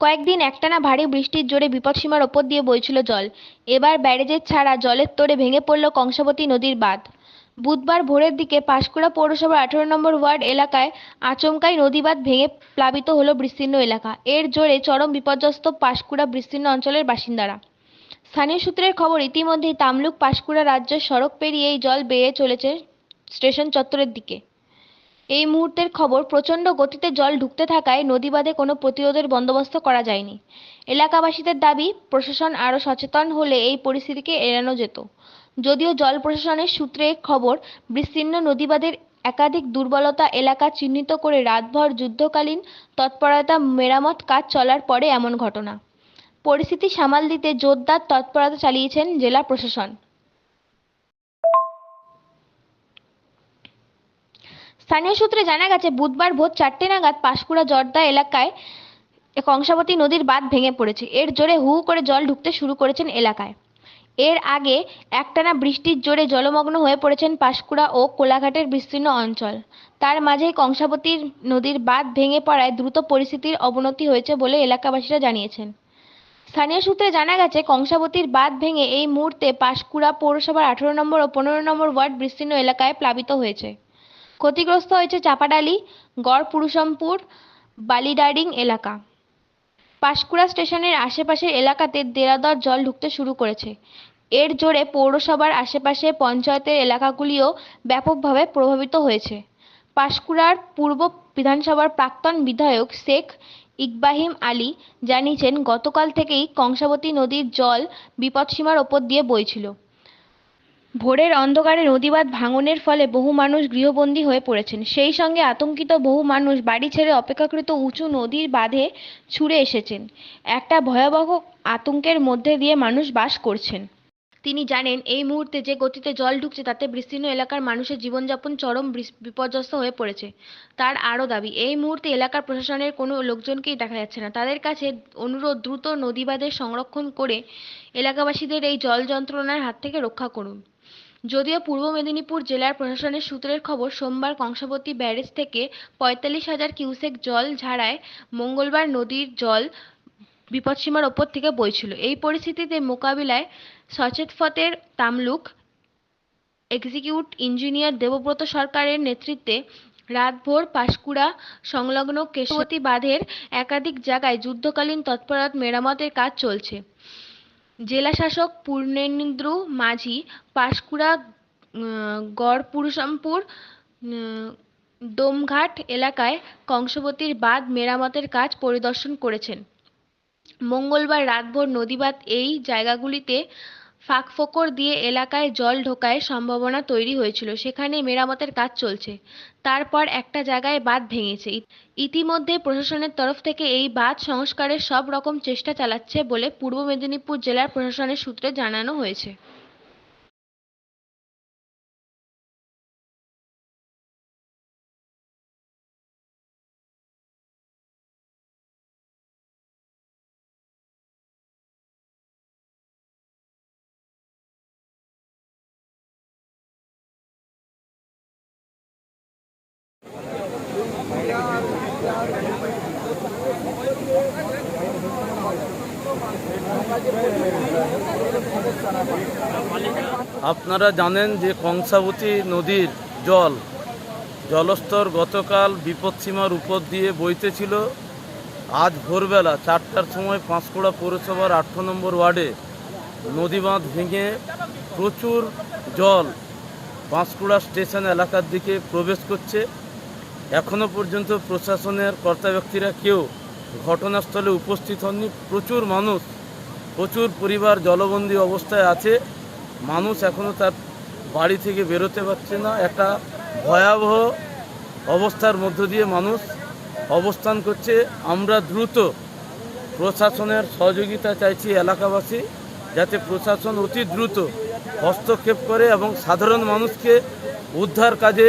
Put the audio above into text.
কয়েকদিন একটানা ভারী বৃষ্টির জোরে বিপদসীমার ওপর দিয়ে বইছিল জল। এবার ব্যারেজের ছাড়া জলের তোড়ে ভেঙে পড়ল কংসাবতী নদীর বাঁধ। বুধবার ভোরের দিকে পাঁশকুড়া পৌরসভার আঠারো নম্বর ওয়ার্ড এলাকায় আচমকাই নদীবাঁধ ভেঙে প্লাবিত হলো বিস্তীর্ণ এলাকা। এর জোরে চরম বিপর্যস্ত পাঁশকুড়া বিস্তীর্ণ অঞ্চলের বাসিন্দারা। স্থানীয় সূত্রের খবর, ইতিমধ্যেই তামলুক পাঁশকুড়া রাজ্য সড়ক পেরিয়ে এই জল বেয়ে চলেছে স্টেশন চত্বরের দিকে। এই মুহূর্তের খবর প্রচণ্ড গতিতে জল ঢুকতে থাকায় নদী বাঁধে কোনো প্রতিরোধের বন্দোবস্ত করা যায়নি। এলাকাবাসীদের দাবি, প্রশাসন আরও সচেতন হলে এই পরিস্থিতিকে এড়ানো যেত। যদিও জল প্রশাসনের সূত্রে খবর, বিস্তীর্ণ নদীবাঁধের একাধিক দুর্বলতা এলাকা চিহ্নিত করে রাতভর যুদ্ধকালীন তৎপরতা মেরামত কাজ চলার পরে এমন ঘটনা। পরিস্থিতি সামাল দিতে জোরদার তৎপরতা চালিয়েছেন জেলা প্রশাসন। স্থানীয় সূত্রে জানা গেছে, বুধবার ভোর চারটে নাগাদ পাঁশকুড়া জর্দা এলাকায় কংসাবতী নদীর বাঁধ ভেঙে পড়েছে। এর জোরে হু করে জল ঢুকতে শুরু করেছেন এলাকায়। এর আগে একটানা বৃষ্টির জোরে জলমগ্ন হয়ে পড়েছেন পাঁশকুড়া ও কোলাঘাটের বিস্তীর্ণ অঞ্চল। তার মাঝেই কংসাবতী নদীর বাঁধ ভেঙে পড়ায় দ্রুত পরিস্থিতির অবনতি হয়েছে বলে এলাকাবাসীরা জানিয়েছেন। স্থানীয় সূত্রে জানা গেছে কংসাবতীর বাঁধ ভেঙে এই মুহূর্তে পাঁশকুড়া পৌরসভার আঠারো নম্বর ও পনেরো নম্বর ওয়ার্ড বিস্তীর্ণ এলাকায় প্লাবিত হয়েছে। ক্ষতিগ্রস্ত হয়েছে চাপাডালি গড়পুরুষমপুর বালিডারিং এলাকা। পাঁশকুড়া স্টেশনের আশেপাশের এলাকাতে দেরাদর জল ঢুকতে শুরু করেছে। এর জোরে পৌরসভার আশেপাশে পঞ্চায়েতের এলাকাগুলিও ব্যাপকভাবে প্রভাবিত হয়েছে। পাঁশকুড়ার পূর্ব বিধানসভার প্রাক্তন বিধায়ক শেখ ইকবাহিম আলী জানিয়েছেন, গতকাল থেকেই কংসাবতী নদীর জল বিপদসীমার ওপর দিয়ে বইছিল। ভোরের অন্ধকারে নদীবাঁধ ভাঙনের ফলে বহু মানুষ গৃহবন্দী হয়ে পড়েছেন। সেই সঙ্গে আতঙ্কিত বহু মানুষ বাড়ি ছেড়ে অপেক্ষাকৃত উঁচু নদীর বাঁধে ছুটে এসেছেন। একটা ভয়াবহ আতঙ্কের মধ্যে দিয়ে মানুষ বাস করছেন। তিনি জানেন, এই মুহূর্তে যে গতিতে জল ঢুকছে তাতে বিস্তীর্ণ এলাকার মানুষের জীবনযাপন চরম বিপর্যস্ত হয়ে পড়েছে। তার আরও দাবি, এই মুহূর্তে এলাকার প্রশাসনের কোনো লোকজনকেই দেখা যাচ্ছে না। তাদের কাছে অনুরোধ, দ্রুত নদীবাঁধের সংরক্ষণ করে এলাকাবাসীদের এই জল যন্ত্রণার হাত থেকে রক্ষা করুন। যদিও পূর্ব মেদিনীপুর জেলার প্রশাসনের সূত্রের খবর, সোমবার কংসাবতী ব্যারেজ থেকে পঁয়তাল্লিশ হাজার কিউসেক জল ঝাড়ায় মঙ্গলবার নদীর জল বিপদসীমার ওপর থেকে বইছিল। এই পরিস্থিতিতে মোকাবিলায় সচেতফতের তামলুক এক্সিকিউট ইঞ্জিনিয়ার দেবব্রত সরকারের নেতৃত্বে রাতভর পাঁশকুড়া সংলগ্ন কেশবতী বাঁধের একাধিক জায়গায় যুদ্ধকালীন তৎপরতা মেরামতের কাজ চলছে। জেলাশাসক পূর্ণেন্দ্র মাঝি পাঁশকুড়া গড়পুরুষমপুর উম, ডোমঘাট এলাকায় কংসবতীর বাঁধ মেরামতের কাজ পরিদর্শন করেছেন। মঙ্গলবার রাতভর নদীবাঁধ এই জায়গাগুলিতে ফাঁকফোকর দিয়ে এলাকায় জল ঢোকায় সম্ভাবনা তৈরি হয়েছিল। সেখানে মেরামতের কাজ চলছে। তারপর একটা জায়গায় বাঁধ ভেঙেছে। ইত- ইতিমধ্যে প্রশাসনের তরফ থেকে এই বাঁধ সংস্কারের সব রকম চেষ্টা চালাচ্ছে বলে পূর্ব মেদিনীপুর জেলার প্রশাসনের সূত্রে জানানো হয়েছে। আপনারা জানেন যে কংসাবতী নদীর জল, জলস্তর গতকাল বিপদসীমার উপর দিয়ে বইতেছিল আজ ভোরবেলা চারটার সময় পাঁশকুড়া পৌরসভার আট নম্বর ওয়ার্ডে নদী বাঁধ ভেঙে প্রচুর জল পাঁশকুড়া স্টেশন এলাকার দিকে প্রবেশ করছে। এখনও পর্যন্ত প্রশাসনের কর্তা ব্যক্তিরা কেউ ঘটনাস্থলে উপস্থিত হননি। প্রচুর মানুষ, প্রচুর পরিবার জলবন্দী অবস্থায় আছে। মানুষ এখনও তার বাড়ি থেকে বেরোতে পারছে না। একটা ভয়াবহ অবস্থার মধ্য দিয়ে মানুষ অবস্থান করছে। আমরা দ্রুত প্রশাসনের সহযোগিতা চাইছি এলাকাবাসী, যাতে প্রশাসন অতি দ্রুত হস্তক্ষেপ করে এবং সাধারণ মানুষকে উদ্ধার কাজে